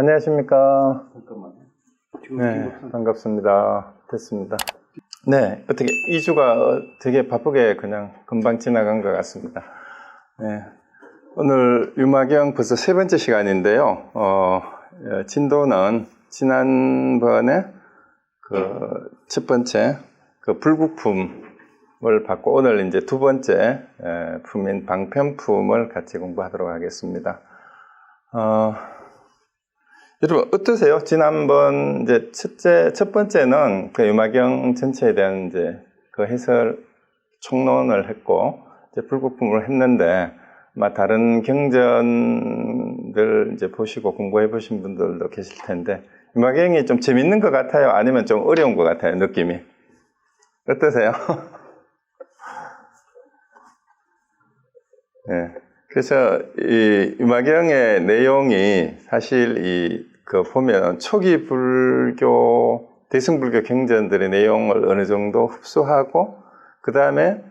안녕하십니까. 잠깐만요. 네, 반갑습니다. 됐습니다. 네, 어떻게 2주가 되게 바쁘게 그냥 금방 지나간 것 같습니다. 네, 오늘 유마경 벌써 세 번째 시간인데요. 어, 예, 진도는 지난번에 그 첫 번째 그 불국품을 받고 오늘 이제 두 번째 예, 품인 방편품을 같이 공부하도록 하겠습니다. 어, 여러분 어떠세요? 지난번 이제 첫째 첫 번째는 그 유마경 전체에 대한 이제 그 해설 총론을 했고 이제 불국품을 했는데 아마 다른 경전들 이제 보시고 공부해 보신 분들도 계실 텐데 유마경이 좀 재밌는 것 같아요? 아니면 좀 어려운 것 같아요? 느낌이 어떠세요? 네. 그래서 이 유마경의 내용이 사실 이 그 보면 초기 불교 대승불교 경전들의 내용을 어느 정도 흡수하고 그 다음에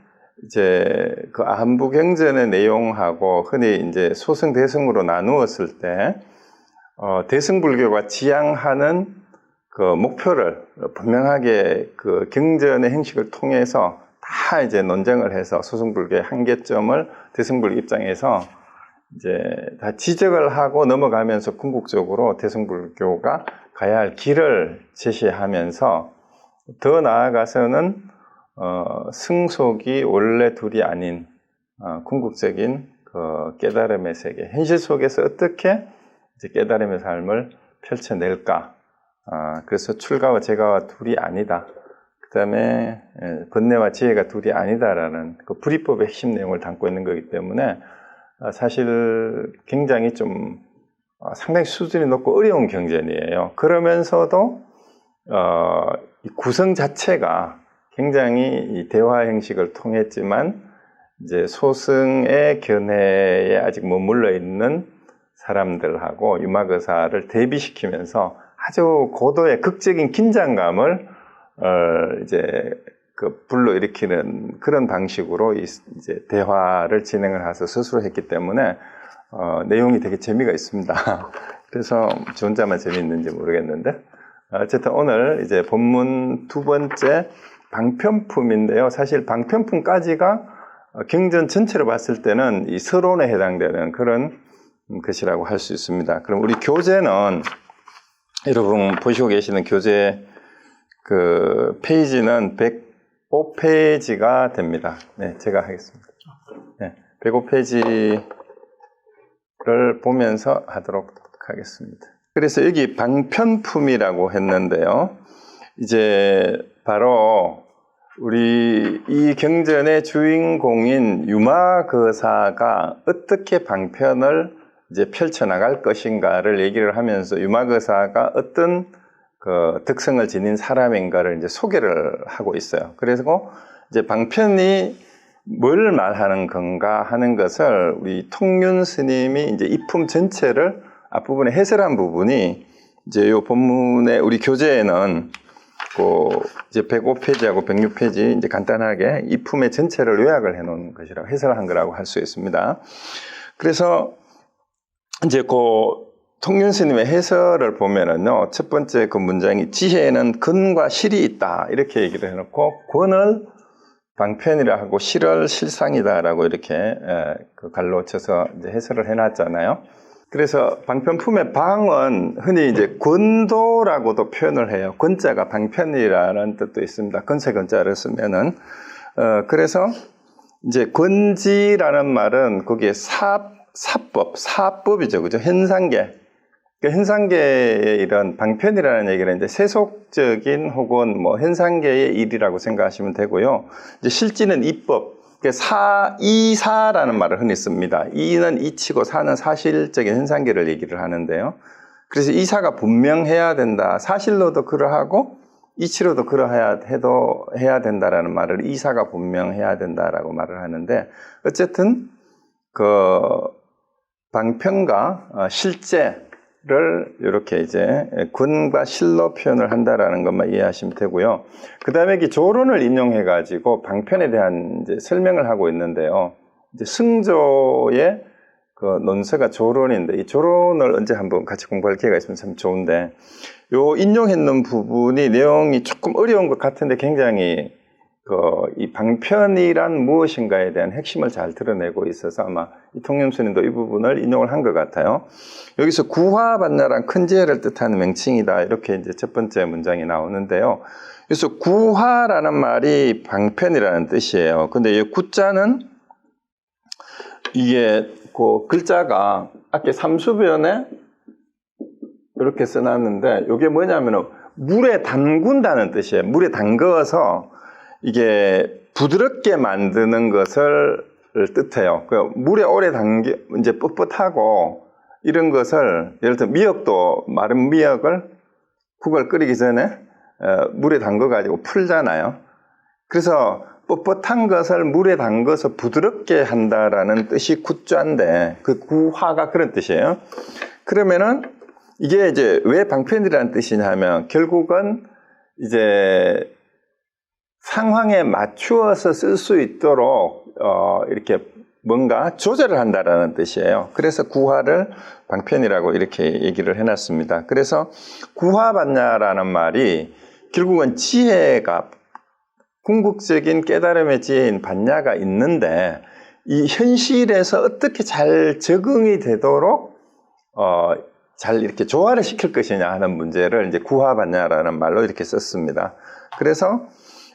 이제 그 안부 경전의 내용하고 흔히 이제 소승 대승으로 나누었을 때 어, 대승불교가 지향하는 그 목표를 분명하게 그 경전의 행식을 통해서 다 이제 논쟁을 해서 소승불교의 한계점을 대승불교 입장에서 이제 다 지적을 하고 넘어가면서 궁극적으로 대승불교가 가야 할 길을 제시하면서 더 나아가서는 어, 승속이 원래 둘이 아닌 어, 궁극적인 그 깨달음의 세계, 현실 속에서 어떻게 깨달음의 삶을 펼쳐낼까. 아, 그래서 출가와 제가와 둘이 아니다. 그 다음에 번뇌와 지혜가 둘이 아니다라는 그 불이법의 핵심 내용을 담고 있는 거기 때문에 아, 사실 굉장히 좀 어, 상당히 수준이 높고 어려운 경전이에요. 그러면서도 어, 이 구성 자체가 굉장히 이 대화 형식을 통했지만 이제 소승의 견해에 아직 머물러 있는 사람들하고 유마거사를 대비시키면서 아주 고도의 극적인 긴장감을 어, 이제 그 불러 일으키는 그런 방식으로 이, 이제 대화를 진행을 해서 스스로 했기 때문에 어, 내용이 되게 재미가 있습니다. 그래서 저 혼자만 재미있는지 모르겠는데 어쨌든 오늘 이제 본문 두 번째 방편품인데요. 사실 방편품까지가 경전 전체로 봤을 때는 이 서론에 해당되는 그런 것이라고 할 수 있습니다. 그럼 우리 교재는 여러분 보시고 계시는 교재 그 페이지는 105페이지가 됩니다. 네, 제가 하겠습니다. 네, 105페이지를 보면서 하도록 하겠습니다. 그래서 여기 방편품이라고 했는데요. 이제 바로 우리 이 경전의 주인공인 유마거사가 어떻게 방편을 이제 펼쳐나갈 것인가를 얘기를 하면서 유마거사가 어떤 그 특성을 지닌 사람인가를 이제 소개를 하고 있어요. 그래서 이제 방편이 뭘 말하는 건가 하는 것을 우리 통륜 스님이 이제 이품 전체를 앞부분에 해설한 부분이 이제 요 본문의 우리 교재에는 그 이제 105페이지하고 106페이지 이제 간단하게 이품의 전체를 요약을 해 놓은 것이라고 해설한 거라고 할 수 있습니다. 그래서 이제 그 통륜 스님의 해설을 보면은요, 첫 번째 그 문장이 지혜에는 근과 실이 있다. 이렇게 얘기를 해놓고, 권을 방편이라 하고 실을 실상이다라고 이렇게 에, 그 갈로 쳐서 이제 해설을 해놨잖아요. 그래서 방편품의 방은 흔히 이제 권도라고도 표현을 해요. 권자가 방편이라는 뜻도 있습니다. 건세 건자를 쓰면은 어, 그래서 이제 권지라는 말은 거기에 사 사법, 사법이죠, 그죠? 현상계. 그 현상계의 이런 방편이라는 얘기는 이제 세속적인 혹은 뭐 현상계의 일이라고 생각하시면 되고요. 이제 실지는 입법, 사, 이사라는 말을 흔히 씁니다. 이는 이치고 사는 사실적인 현상계를 얘기를 하는데요. 그래서 이사가 분명해야 된다. 사실로도 그러하고 이치로도 그러해야 해도 해야 된다라는 말을 이사가 분명해야 된다라고 말을 하는데 어쨌든 그 방편과 실제 를 이렇게 이제 군과 실로 표현을 한다라는 것만 이해하시면 되고요. 그 다음에 이 조론을 인용해 가지고 방편에 대한 설명을 하고 있는데요. 승조의 그 논서가 조론인데 이 조론을 언제 한번 같이 공부할 기회가 있으면 참 좋은데 요 인용했는 부분이 내용이 조금 어려운 것 같은데 굉장히 그 이 방편이란 무엇인가에 대한 핵심을 잘 드러내고 있어서 아마 이통념 스님도 이 부분을 인용을 한 것 같아요. 여기서 구화반야란 큰 지혜를 뜻하는 명칭이다 이렇게 이제 첫 번째 문장이 나오는데요. 그래서 구화라는 말이 방편이라는 뜻이에요. 근데 이 구자는 이게 그 글자가 아까 삼수변에 이렇게 써놨는데 이게 뭐냐면은 물에 담근다는 뜻이에요. 물에 담그어서 이게 부드럽게 만드는 것을 뜻해요. 그 물에 오래 담겨 이제 뻣뻣하고 이런 것을 예를 들어 미역도 마른 미역을 국을 끓이기 전에 어, 물에 담궈 가지고 풀잖아요. 그래서 뻣뻣한 것을 물에 담궈서 부드럽게 한다라는 뜻이 구자인데 그 구화가 그런 뜻이에요. 그러면은 이게 이제 왜 방편이라는 뜻이냐면 결국은 이제 상황에 맞추어서 쓸 수 있도록 어 이렇게 뭔가 조절을 한다라는 뜻이에요. 그래서 구화를 방편이라고 이렇게 얘기를 해놨습니다. 그래서 구화반야라는 말이 결국은 지혜가 궁극적인 깨달음의 지혜인 반야가 있는데 이 현실에서 어떻게 잘 적응이 되도록 어, 잘 이렇게 조화를 시킬 것이냐 하는 문제를 이제 구화반야라는 말로 이렇게 썼습니다. 그래서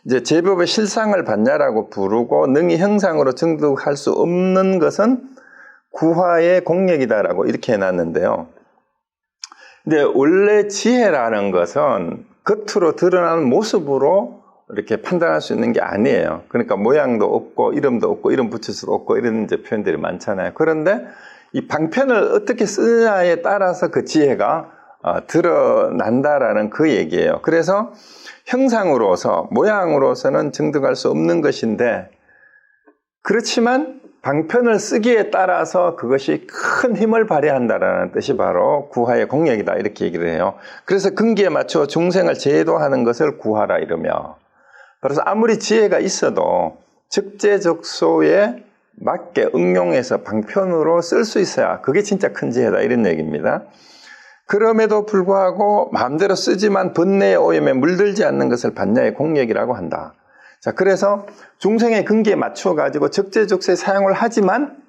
이제 제법의 실상을 반야라고 부르고 능히 형상으로 정득할 수 없는 것은 구화의 공력이다라고 이렇게 해놨는데요. 근데 원래 지혜라는 것은 겉으로 드러나는 모습으로 이렇게 판단할 수 있는 게 아니에요. 그러니까 모양도 없고 이름도 없고 이름 붙일 수도 없고 이런 이제 표현들이 많잖아요. 그런데 이 방편을 어떻게 쓰냐에 따라서 그 지혜가 어, 드러난다라는 그 얘기예요. 그래서 형상으로서 모양으로서는 증득할 수 없는 것인데 그렇지만 방편을 쓰기에 따라서 그것이 큰 힘을 발휘한다라는 뜻이 바로 구하의 공력이다 이렇게 얘기를 해요. 그래서 근기에 맞춰 중생을 제도하는 것을 구하라 이러며 그래서 아무리 지혜가 있어도 적재적소에 맞게 응용해서 방편으로 쓸 수 있어야 그게 진짜 큰 지혜다 이런 얘기입니다. 그럼에도 불구하고 마음대로 쓰지만 번뇌의 오염에 물들지 않는 것을 반야의 공력이라고 한다. 자, 그래서 중생의 근기에 맞추어 가지고 적재적소에 사용을 하지만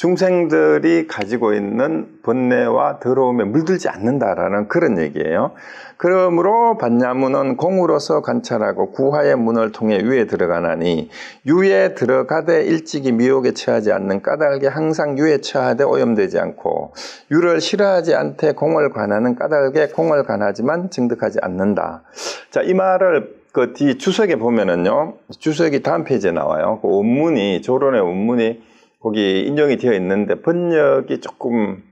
중생들이 가지고 있는 번뇌와 더러움에 물들지 않는다라는 그런 얘기예요. 그러므로 반야문은 공으로서 관찰하고 구하의 문을 통해 유에 들어가나니 유에 들어가되 일찍이 미혹에 처하지 않는 까닭에 항상 유에 처하되 오염되지 않고 유를 싫어하지 않되 공을 관하는 까닭에 공을 관하지만 증득하지 않는다. 자, 이 말을 그 뒤 주석에 보면은요, 주석이 다음 페이지에 나와요. 그 원문이, 조론의 원문이 거기 인용이 되어 있는데 번역이 조금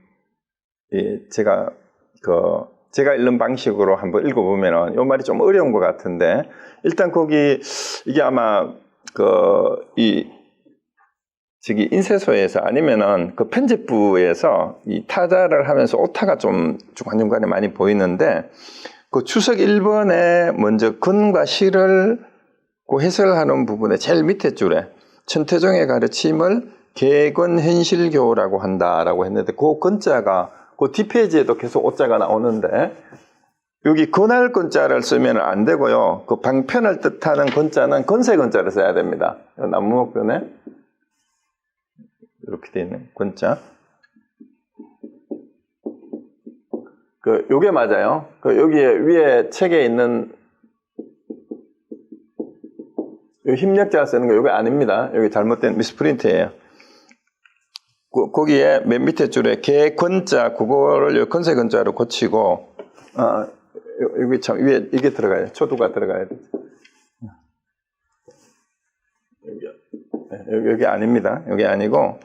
예, 제가 그 제가 읽는 방식으로 한번 읽어보면은 이 말이 좀 어려운 것 같은데 일단 거기 이게 아마 그 이 저기 인쇄소에서 아니면은 그 편집부에서 이 타자를 하면서 오타가 좀 중간중간에 많이 보이는데 그 추석 1번에 먼저 근과 실을 그 해설하는 부분에 제일 밑에 줄에 천태종의 가르침을 개근 현실교라고 한다라고 했는데 그 건자가 그 뒷페이지에도 계속 오자가 나오는데 여기 건할 건자를 쓰면 안 되고요. 그 방편을 뜻하는 건자는 건세 건자를 써야 됩니다. 나무목변에 이렇게 되어 있는 건자. 그 요게 맞아요. 그 여기에 위에 책에 있는 요 힘력자 쓰는 거 요게 아닙니다. 여기 잘못된 미스프린트예요. 그, 거기에 맨 밑에 줄에 개건자 그거를 건세 건자로 고치고 아 여기 참 위에 이게 들어가요. 초두가 들어가야 돼. 여기, 여기 아닙니다. 여기 아니고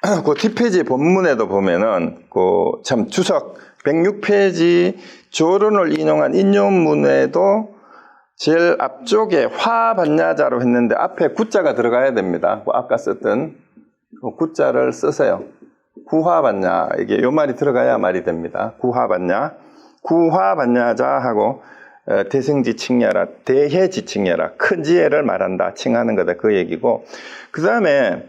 그 뒷페이지 본문에도 보면은 그 참 주석 106페이지 조론을 인용한 인용문에도 제일 앞쪽에 화반야자로 했는데 앞에 구자가 들어가야 됩니다. 그 아까 썼던 그 구자를 쓰세요. 구화반야 이게 요 말이 들어가야 말이 됩니다. 구화반야 구화반야자 하고 어, 대승지 칭야라 대해지 칭야라 큰 지혜를 말한다 칭하는 거다 그 얘기고 그 다음에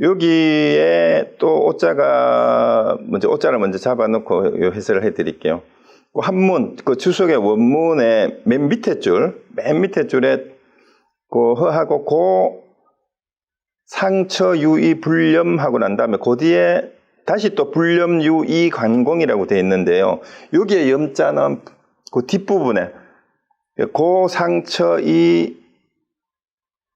여기에 또 오자가 먼저 오자를 먼저 잡아놓고 요 해설을 해드릴게요. 그 한문 그 주석의 원문의 맨 밑에 줄, 맨 밑에 줄에 그 허하고 고 상처 유의 불렴하고 난 다음에 그 뒤에 다시 또 불렴 유의 관공이라고 되어 있는데요. 여기에 염자는 그 뒷부분에 고 상처 이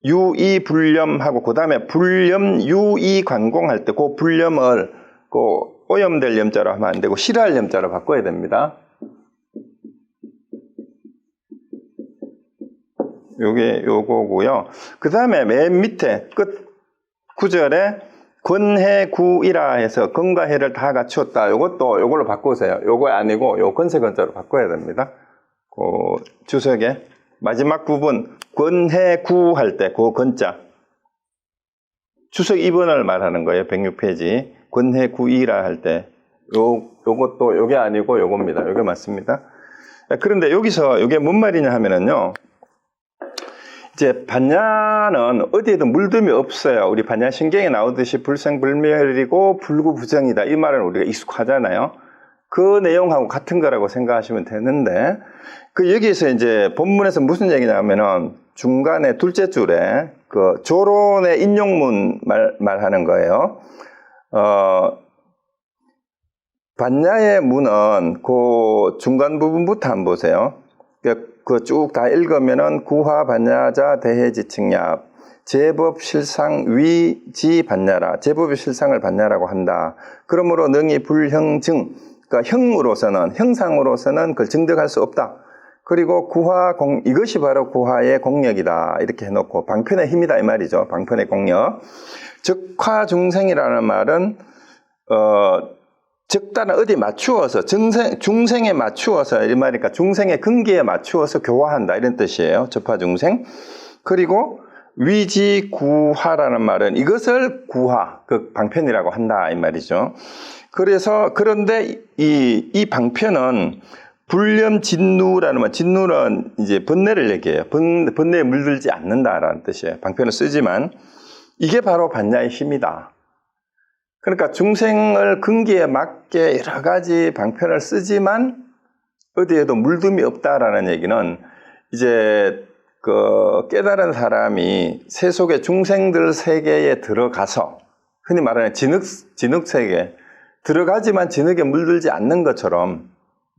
유의 불렴하고 그 다음에 불렴 유의 관공할 때 그 불렴을 그 오염될 염자로 하면 안 되고 싫어할 염자로 바꿔야 됩니다. 요게 요거고요. 그 다음에 맨 밑에 끝 구절에 권해구이라 해서 건과 해를 다 갖추었다. 요것도 요걸로 바꾸세요. 요거 아니고 요 건세 건자로 바꿔야 됩니다. 그 주석에 마지막 부분 권해구 할 때 그 건자 주석 2번을 말하는 거예요. 106페이지 권해구이라 할 때 요 요것도 요게 아니고 요겁니다. 요게 맞습니다. 그런데 여기서 요게 뭔 말이냐 하면은요. 이제 반야는 어디에도 물듦이 없어요. 우리 반야 신경에 나오듯이 불생불멸이고 불구부정이다. 이 말은 우리가 익숙하잖아요. 그 내용하고 같은 거라고 생각하시면 되는데 그 여기에서 이제 본문에서 무슨 얘기냐면은 중간에 둘째 줄에 그 조론의 인용문 말, 말하는 거예요. 어, 반야의 문은 그 중간 부분부터 한번 보세요. 그 쭉 다 읽으면은 구화 반야자 대해지칭야 제법 실상 위지 반야라 제법의 실상을 반야라고 한다. 그러므로 능히 불형증 그러니까 형으로서는 형상으로서는 그걸 증득할 수 없다. 그리고 구화 공 이것이 바로 구화의 공력이다 이렇게 해놓고 방편의 힘이다 이 말이죠. 방편의 공력. 즉화 중생이라는 말은 어 적단을 어디 맞추어서 중생, 중생에 맞추어서 이 말이니까 중생의 근기에 맞추어서 교화한다 이런 뜻이에요. 접화 중생. 그리고 위지 구화라는 말은 이것을 구화, 그 방편이라고 한다 이 말이죠. 그래서 그런데 이, 이 방편은 불렴 진누라는 말, 진누는 이제 번뇌를 얘기해요. 번, 번뇌에 물들지 않는다라는 뜻이에요. 방편을 쓰지만 이게 바로 반야의 힘이다. 그러니까 중생을 근기에 맞게 여러 가지 방편을 쓰지만 어디에도 물듦이 없다라는 얘기는 이제 그 깨달은 사람이 세속의 중생들 세계에 들어가서 흔히 말하는 진흙 진흙 세계 들어가지만 진흙에 물들지 않는 것처럼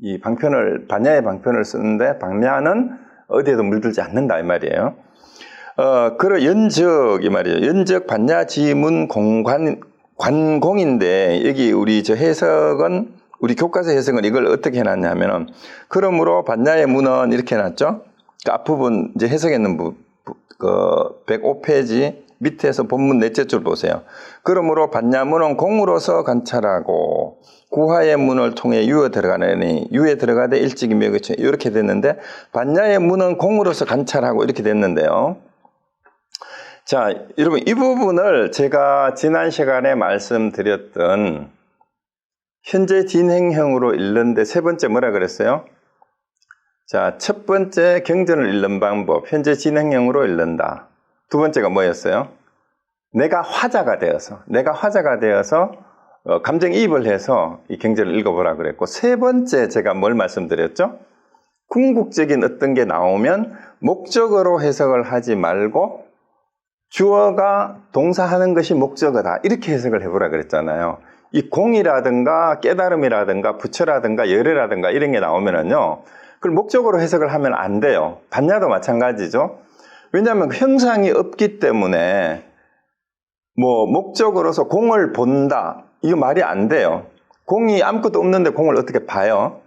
이 방편을 반야의 방편을 쓰는데 방야는 어디에도 물들지 않는다 이 말이에요. 어, 그러 연적 이 말이에요. 연적 반야 지문 공관 관공인데 여기 우리 저 해석은 우리 교과서 해석은 이걸 어떻게 해놨냐면은 그러므로 반야의 문은 이렇게 해놨죠. 그 앞부분 이제 해석했는 부, 부, 그 105페이지 밑에서 본문 넷째 줄 보세요. 그러므로 반야문은 공으로서 관찰하고 구하의 문을 통해 유에 들어가느니 유에 들어가되 일찍이 묘기처 이렇게 됐는데 반야의 문은 공으로서 관찰하고 이렇게 됐는데요. 자, 여러분, 이 부분을 제가 지난 시간에 말씀드렸던 현재 진행형으로 읽는데 세 번째 뭐라 그랬어요? 자, 첫 번째 경전을 읽는 방법, 현재 진행형으로 읽는다. 두 번째가 뭐였어요? 내가 화자가 되어서, 내가 화자가 되어서 어, 감정이입을 해서 이 경전을 읽어보라 그랬고, 세 번째 제가 뭘 말씀드렸죠? 궁극적인 어떤 게 나오면 목적으로 해석을 하지 말고 주어가 동사하는 것이 목적어다. 이렇게 해석을 해보라 그랬잖아요. 이 공이라든가 깨달음이라든가 부처라든가 열애라든가 이런 게 나오면은요. 그걸 목적으로 해석을 하면 안 돼요. 반야도 마찬가지죠. 왜냐하면 형상이 없기 때문에 뭐 목적으로서 공을 본다. 이거 말이 안 돼요. 공이 아무것도 없는데 공을 어떻게 봐요?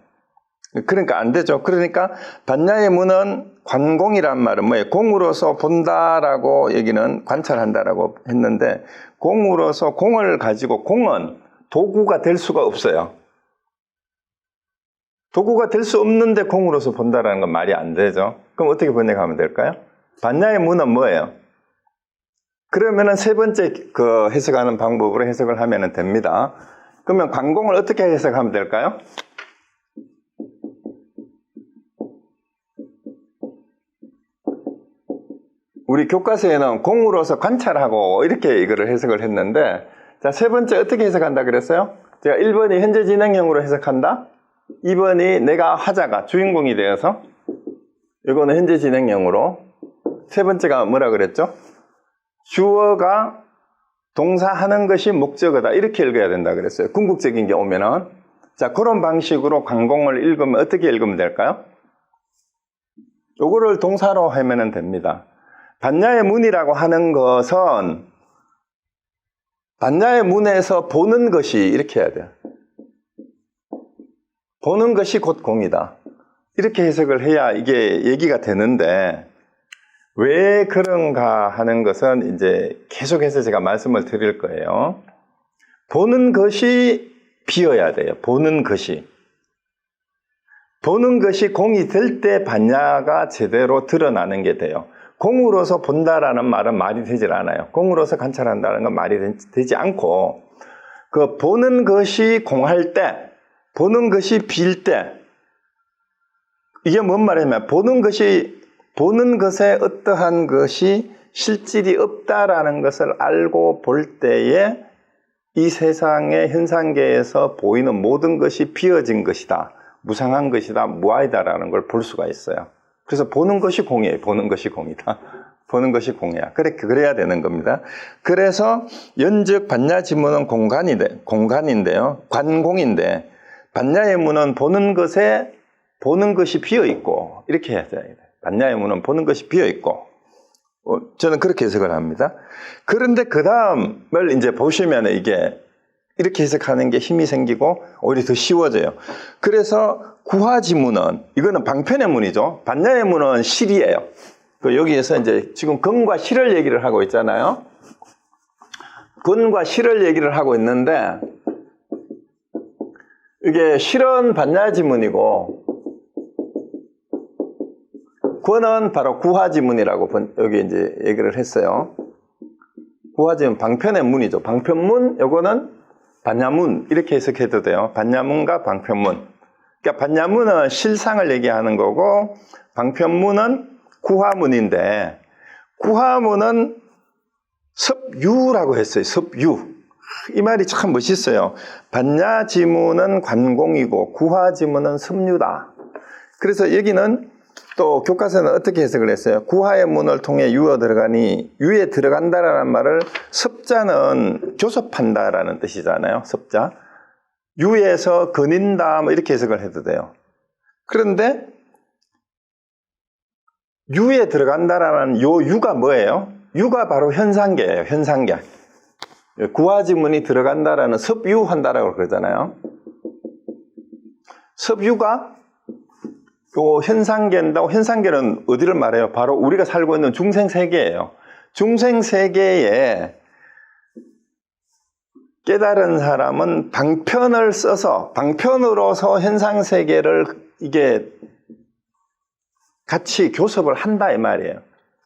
그러니까 안 되죠. 그러니까 반야의 문은 관공이란 말은 뭐예요? 공으로서 본다라고 얘기는 관찰한다라고 했는데 공으로서 공을 가지고 공은 도구가 될 수가 없어요. 도구가 될 수 없는데 공으로서 본다라는 건 말이 안 되죠. 그럼 어떻게 번역하면 될까요? 반야의 문은 뭐예요? 그러면은 세 번째 그 해석하는 방법으로 해석을 하면 됩니다. 그러면 관공을 어떻게 해석하면 될까요? 우리 교과서에는 공으로서 관찰하고 이렇게 이거를 해석을 했는데 자, 세 번째 어떻게 해석한다 그랬어요? 제가 1번이 현재 진행형으로 해석한다. 2번이 내가 하자가 주인공이 되어서 이거는 현재 진행형으로 세 번째가 뭐라 그랬죠? 주어가 동사하는 것이 목적어다 이렇게 읽어야 된다 그랬어요. 궁극적인 게 오면은 자 그런 방식으로 관공을 읽으면 어떻게 읽으면 될까요? 요거를 동사로 하면 됩니다. 반야의 문이라고 하는 것은 반야의 문에서 보는 것이 이렇게 해야 돼요. 보는 것이 곧 공이다. 이렇게 해석을 해야 이게 얘기가 되는데 왜 그런가 하는 것은 이제 계속해서 제가 말씀을 드릴 거예요. 보는 것이 비어야 돼요. 보는 것이. 보는 것이 공이 될 때 반야가 제대로 드러나는 게 돼요. 공으로서 본다라는 말은 말이 되질 않아요. 공으로서 관찰한다는 건 말이 되지 않고 그 보는 것이 공할 때, 보는 것이 빌 때, 이게 뭔 말이냐면 보는 것이 보는 것에 어떠한 것이 실질이 없다라는 것을 알고 볼 때에 이 세상의 현상계에서 보이는 모든 것이 비어진 것이다. 무상한 것이다. 무아이다라는 걸 볼 수가 있어요. 그래서 보는 것이 공이에요. 보는 것이 공이다. 보는 것이 공이야. 그래, 그래야 되는 겁니다. 그래서 연적 반야 지문은 공간이 돼, 공간인데요. 관공인데, 반야의 문은 보는 것에, 보는 것이 비어 있고, 이렇게 해야 돼요. 반야의 문은 보는 것이 비어 있고, 어, 저는 그렇게 해석을 합니다. 그런데 그 다음을 이제 보시면 이게 이렇게 해석하는 게 힘이 생기고 오히려 더 쉬워져요. 그래서 구하지문은 이거는 방편의 문이죠. 반야의 문은 실이에요. 그 여기에서 이제 지금 근과 실을 얘기를 하고 있잖아요. 근과 실을 얘기를 하고 있는데 이게 실은 반야지문이고 권은 바로 구하지문이라고 여기 이제 얘기를 했어요. 구하지문 방편의 문이죠. 방편문 요거는 반야문 이렇게 해석해도 돼요. 반야문과 방편문. 그러니까 반야문은 실상을 얘기하는 거고 방편문은 구하문인데 구하문은 섭유라고 했어요. 섭유. 이 말이 참 멋있어요. 반야지문은 관공이고 구하지문은 섭유다. 그래서 여기는 또 교과서는 어떻게 해석을 했어요? 구하의 문을 통해 유어 들어가니 유에 들어간다라는 말을 섭자는 교섭한다라는 뜻이잖아요. 섭자. 유에서 거닌다 뭐 이렇게 해석을 해도 돼요. 그런데 유에 들어간다라는 요 유가 뭐예요? 유가 바로 현상계예요. 현상계. 구하지문이 들어간다라는 섭유한다라고 그러잖아요. 섭유가 요 현상계인다고 현상계는 어디를 말해요? 바로 우리가 살고 있는 중생 세계예요. 중생 세계에 깨달은 사람은 방편을 써서 방편으로서 현상 세계를 이게 같이 교섭을 한다 이 말이에요.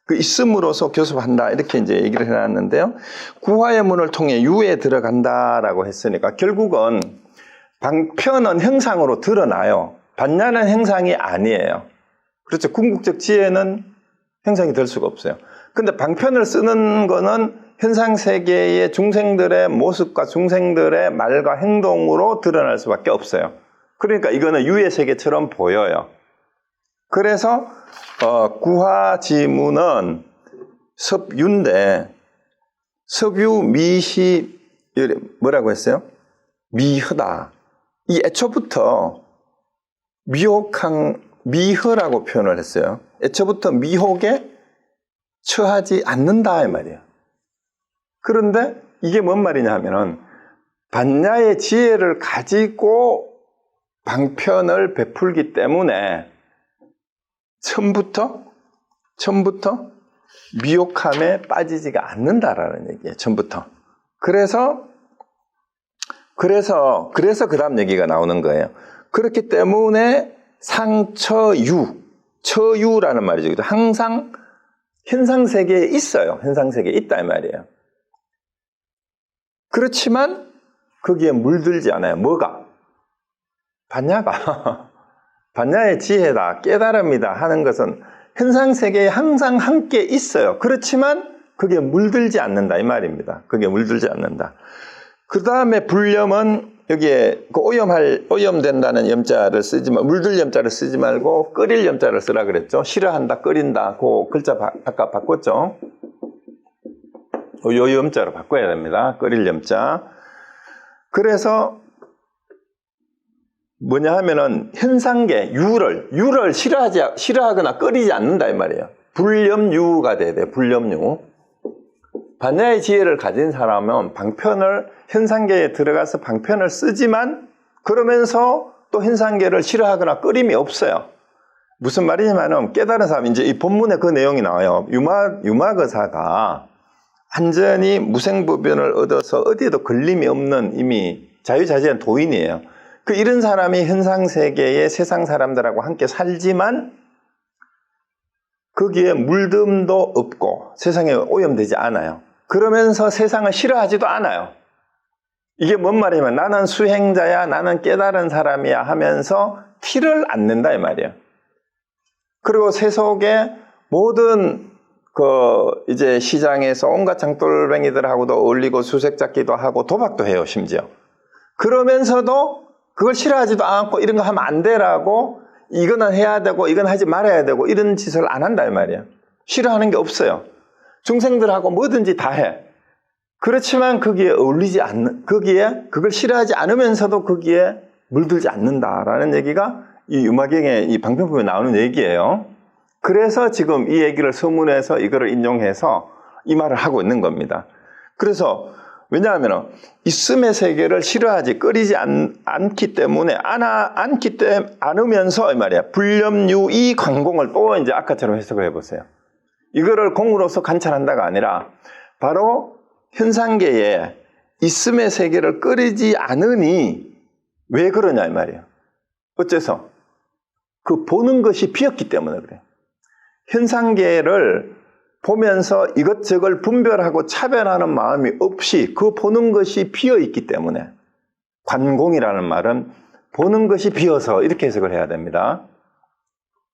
그 있음으로서 교섭한다 이렇게 이제 얘기를 해놨는데요. 구화의 문을 통해 유에 들어간다라고 했으니까 결국은 방편은 형상으로 드러나요. 반야는 행상이 아니에요. 그렇죠. 궁극적 지혜는 행상이 될 수가 없어요. 근데 방편을 쓰는 거는 현상 세계의 중생들의 모습과 중생들의 말과 행동으로 드러날 수밖에 없어요. 그러니까 이거는 유의 세계처럼 보여요. 그래서 어, 구화지문은 섭유인데 섭유 미시 뭐라고 했어요? 미허다. 이 애초부터 미혹한 미허라고 표현을 했어요. 애초부터 미혹에 처하지 않는다 이 말이에요. 그런데 이게 뭔 말이냐 하면은 반야의 지혜를 가지고 방편을 베풀기 때문에 처음부터 처음부터 미혹함에 빠지지가 않는다라는 얘기예요. 처음부터. 그래서 그래서 그래서 그다음 얘기가 나오는 거예요. 그렇기 때문에 상처유, 처유라는 말이죠. 항상 현상 세계에 있어요. 현상 세계에 있다 이 말이에요. 그렇지만 거기에 물들지 않아요. 뭐가? 반야가 반야의 지혜다, 깨달음이다 하는 것은 현상 세계에 항상 함께 있어요. 그렇지만 그게 물들지 않는다 이 말입니다. 그게 물들지 않는다. 그 다음에 불염은 여기에 그 오염할 오염된다는 염자를 쓰지 말 물들 염자를 쓰지 말고 끓일 염자를 쓰라 그랬죠. 싫어한다, 끓인다. 그 글자 바, 아까 바꿨죠. 요 염자로 바꿔야 됩니다. 끓일 염자. 그래서 뭐냐 하면은 현상계 유를 유를 싫어하지 싫어하거나 끓이지 않는다 이 말이에요. 불염유가 돼야 돼. 불염유. 반야의 지혜를 가진 사람은 방편을 현상계에 들어가서 방편을 쓰지만 그러면서 또 현상계를 싫어하거나 끓임이 없어요. 무슨 말이냐면은 깨달은 사람 이제 이 본문에 그 내용이 나와요. 유마 유마거사가 완전히 무생부변을 얻어서 어디에도 걸림이 없는 이미 자유자재한 도인이에요. 그 이런 사람이 현상 세계의 세상 사람들하고 함께 살지만 거기에 물듬도 없고 세상에 오염되지 않아요. 그러면서 세상을 싫어하지도 않아요. 이게 뭔 말이냐면 나는 수행자야, 나는 깨달은 사람이야 하면서 티를 안 낸다 이 말이에요. 그리고 세속의 모든 그 이제 시장에서 온갖 장돌뱅이들하고도 어울리고 수색 잡기도 하고 도박도 해요 심지어. 그러면서도 그걸 싫어하지도 않고 이런 거 하면 안 되라고 이거는 해야 되고 이건 하지 말아야 되고 이런 짓을 안 한다 이 말이에요. 싫어하는 게 없어요. 중생들하고 뭐든지 다 해. 그렇지만 거기에 어울리지 않는 거기에 그걸 싫어하지 않으면서도 거기에 물들지 않는다라는 얘기가 이 유마경의 이 방편품에 나오는 얘기예요. 그래서 지금 이 얘기를 서문에서 이거를 인용해서 이 말을 하고 있는 겁니다. 그래서 왜냐하면 있음의 세계를 싫어하지 끓이지 않, 기 때문에 안아, 않기 때문에 않으면서 이 말이야 불념유이 관공을 또 이제 아까처럼 해석을 해보세요. 이거를 공으로서 관찰한다가 아니라 바로 현상계에 있음의 세계를 끓이지 않으니 왜 그러냐 이 말이에요. 어째서? 그 보는 것이 비었기 때문에 그래. 현상계를 보면서 이것저것 분별하고 차별하는 마음이 없이 그 보는 것이 비어 있기 때문에 관공이라는 말은 보는 것이 비어서 이렇게 해석을 해야 됩니다.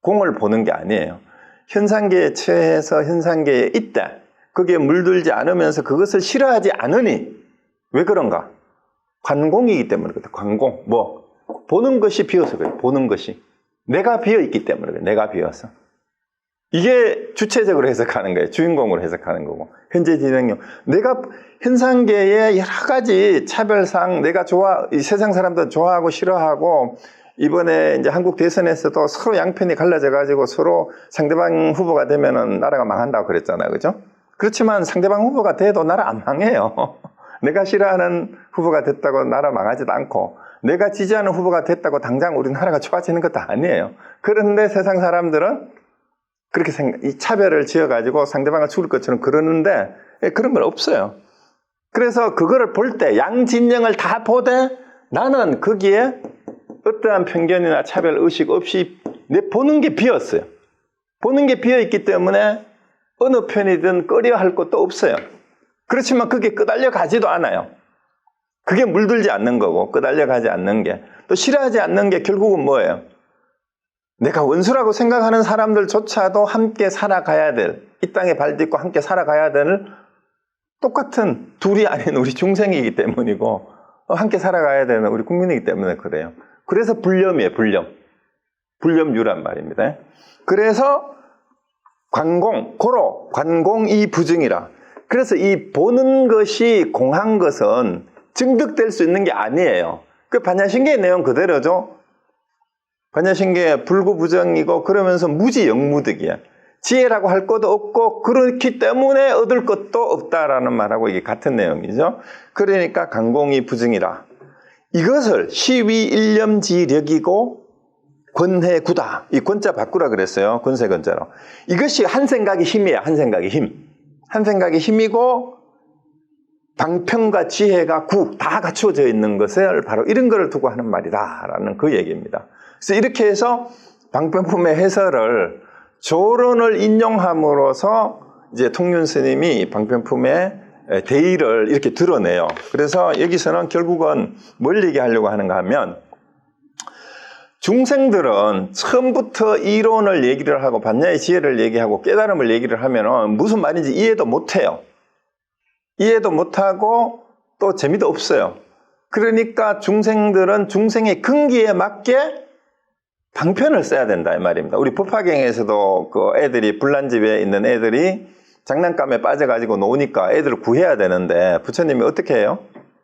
공을 보는 게 아니에요. 현상계에 처해서 현상계에 있다. 그게 물들지 않으면서 그것을 싫어하지 않으니 왜 그런가? 관공이기 때문에 그래. 관공. 뭐 보는 것이 비어서 그래. 보는 것이 내가 비어 있기 때문에 그래. 내가 비어서. 이게 주체적으로 해석하는 거예요. 주인공으로 해석하는 거고. 현재 진행형. 내가 현상계의 여러 가지 차별상 내가 좋아, 이 세상 사람들 좋아하고 싫어하고 이번에 이제 한국 대선에서도 서로 양편이 갈라져 가지고 서로 상대방 후보가 되면은 나라가 망한다고 그랬잖아요. 그죠? 그렇지만 상대방 후보가 돼도 나라 안 망해요. 내가 싫어하는 후보가 됐다고 나라 망하지도 않고 내가 지지하는 후보가 됐다고 당장 우리 나라가 좋아지는 것도 아니에요. 그런데 세상 사람들은 그렇게 생각, 이 차별을 지어가지고 상대방을 죽을 것처럼 그러는데 예, 그런 건 없어요. 그래서 그거를 볼 때 양진영을 다 보되 나는 거기에 어떠한 편견이나 차별 의식 없이 내 보는 게 비었어요. 보는 게 비어 있기 때문에 어느 편이든 꺼려 할 것도 없어요. 그렇지만 그게 끄달려 가지도 않아요. 그게 물들지 않는 거고 끄달려 가지 않는 게 또 싫어하지 않는 게 결국은 뭐예요? 내가 원수라고 생각하는 사람들조차도 함께 살아가야 될, 이 땅에 발딛고 함께 살아가야 될 똑같은 둘이 아닌 우리 중생이기 때문이고, 함께 살아가야 되는 우리 국민이기 때문에 그래요. 그래서 불념이에요, 불념. 불념유란 말입니다. 그래서 관공, 고로, 관공이 부증이라. 그래서 이 보는 것이 공한 것은 증득될 수 있는 게 아니에요. 그 반야신계의 내용 그대로죠. 반야신계 불구부정이고 그러면서 무지 영무득이야. 지혜라고 할 것도 없고 그렇기 때문에 얻을 것도 없다라는 말하고 이게 같은 내용이죠. 그러니까 강공이 부증이라. 이것을 시위 일념지력이고 권해구다. 이 권자 바꾸라 그랬어요. 권세 권자로. 이것이 한 생각의 힘이에요. 한 생각의 힘. 한 생각의 힘이고 방편과 지혜가 구 다 갖추어져 있는 것을 바로 이런 거를 두고 하는 말이다라는 그 얘기입니다. 그래서 이렇게 해서 방편품의 해설을 조론을 인용함으로써 이제 통륜 스님이 방편품의 대의를 이렇게 드러내요. 그래서 여기서는 결국은 뭘 얘기하려고 하는가 하면 중생들은 처음부터 이론을 얘기를 하고 반야의 지혜를 얘기하고 깨달음을 얘기를 하면은 무슨 말인지 이해도 못해요. 이해도 못하고 또 재미도 없어요. 그러니까 중생들은 중생의 근기에 맞게 방편을 써야 된다 이 말입니다. 우리 법화경에서도 그 애들이 불난집에 있는 애들이 장난감에 빠져가지고 노니까 애들을 구해야 되는데 부처님이 어떻게 해요?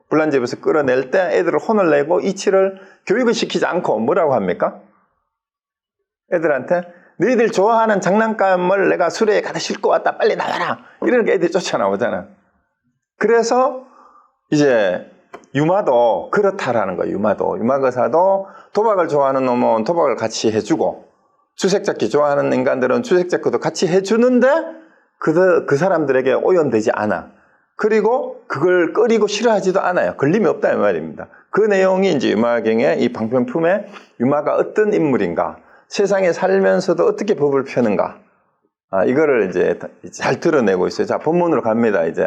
불난집에서 끌어낼 때 애들을 혼을 내고 이치를 교육을 시키지 않고 뭐라고 합니까? 애들한테 너희들 좋아하는 장난감을 내가 수레에 가다 싣고 왔다 빨리 나와라 이러는 게 애들이 쫓아나오잖아. 그래서 이제 유마도 그렇다라는 거예요. 유마도 유마거사도 도박을 좋아하는 놈은 도박을 같이 해주고 주색잡기 좋아하는 인간들은 주색잡기도 같이 해주는데 그, 그 사람들에게 오염되지 않아. 그리고 그걸 꺼리고 싫어하지도 않아요. 걸림이 없다 이 말입니다. 그 내용이 이제 유마경의 이 방편품에 유마가 어떤 인물인가, 세상에 살면서도 어떻게 법을 펴는가, 아, 이거를 이제 잘 드러내고 있어요. 자, 본문으로 갑니다, 이제.